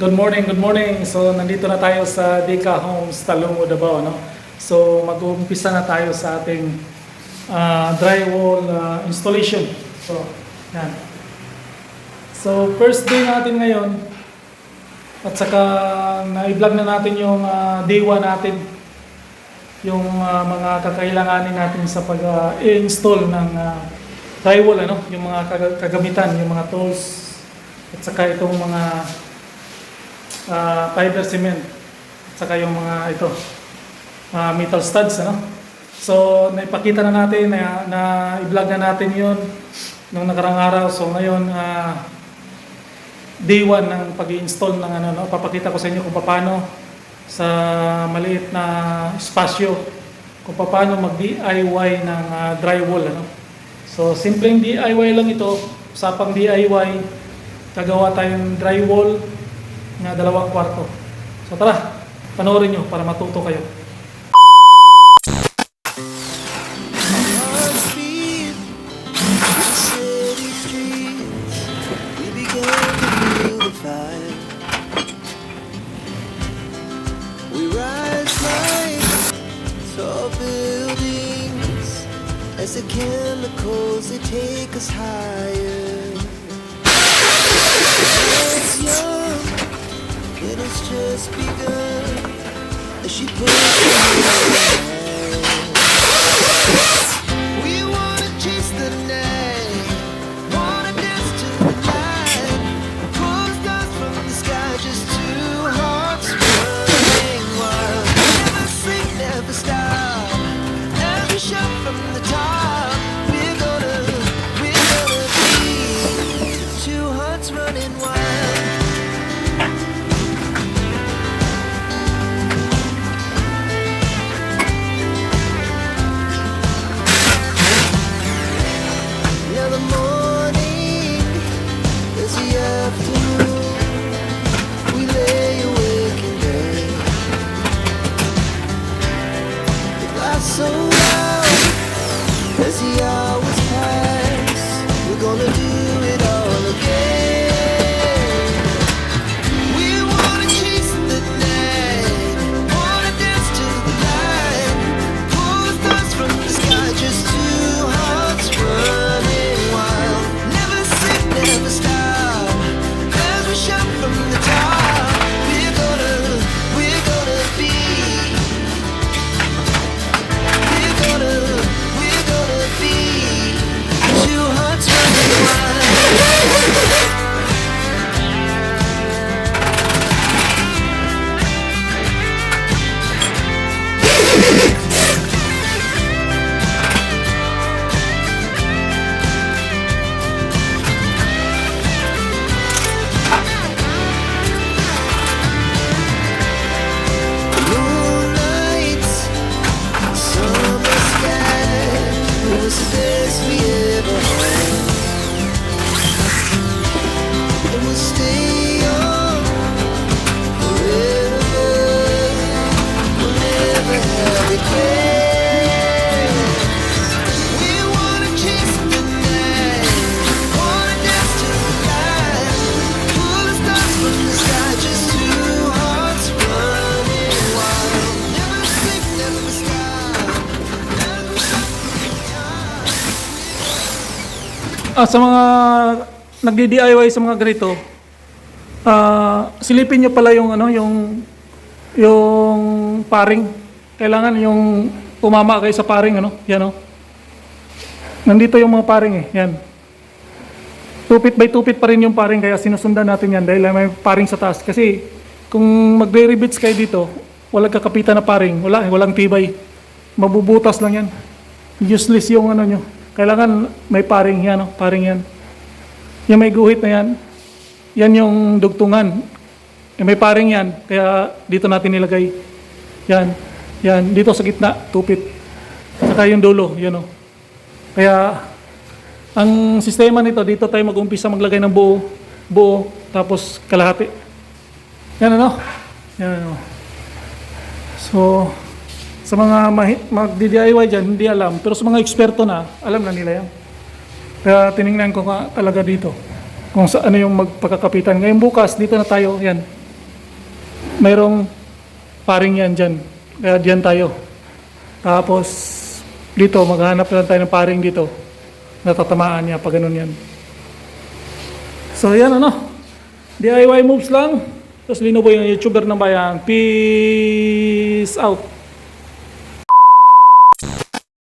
Good morning, good morning. So nandito na tayo sa Dika Homes, Talungo, Davao. No? So mag-uumpisa na tayo sa ating ah, drywall ah, installation. So, yan. So first day natin ngayon at saka na-vlog na natin yung ah, day 1 natin yung ah, mga kakailanganin natin sa pag-install ng ah, drywall, ano? yung mga kag- kagamitan, yung mga tools at saka itong mga ah, fiber cement at saka yung mga ito mga metal studs ano? So naipakita na natin na, na i-vlog na natin yon nung nakarang araw. So ngayon ah, day 1 ng pag-install ng ano no? Papakita ko sa inyo kung paano sa maliit na espasyo kung paano mag-DIY ng ah, drywall ano? So simpleng DIY lang ito. Usapang DIY gagawa tayong drywall na dalawang kwarto. So tara, panoorin nyo para matuto kayo. As the chemicals they take us higher. It's young, it has just begun she puts so loud best we ever had. Ah, sa mga nagdi-DIY sa mga ganito, ah, silipin nyo pala yung ano, yung yung paring. Kailangan yung tumama kayo sa paring ano, yan oh. Nandito yung mga paring eh, yan. Tupit by tupit pa rin yung paring kaya sinusundan natin yan dahil may paring sa taas. Kasi kung magre-rebits kayo dito, walang kakapitan na paring, wala, walang tibay. Mabubutas lang yan. Useless yung ano nyo. Kailangan may paring yan, oh, paring yan. Yung may guhit na yan, yan yung dugtungan. Eh, may paring yan, kaya dito natin nilagay. Yan, yan, dito sa gitna, tupit. Saka yung dulo, yan o. Kaya, ang sistema nito, dito tayo mag-umpisa maglagay ng buo, buo, tapos kalahati. Yan ano? Yan ano. So, sa mga mag-DIY dyan, hindi alam. Pero sa mga eksperto na, alam na nila yan. Kaya tiningnan ko nga talaga dito kung sa ano yung magpagkakapitan. Ngayon bukas, dito na tayo, yan. mayroong paring yan dyan. Kaya dyan tayo. Tapos, dito, maghanap lang tayo ng paring dito. Natatamaan niya pag ganun yan. So, yan ano. DIY moves lang. Tapos Lino yung YouTuber ng bayan. Peace out.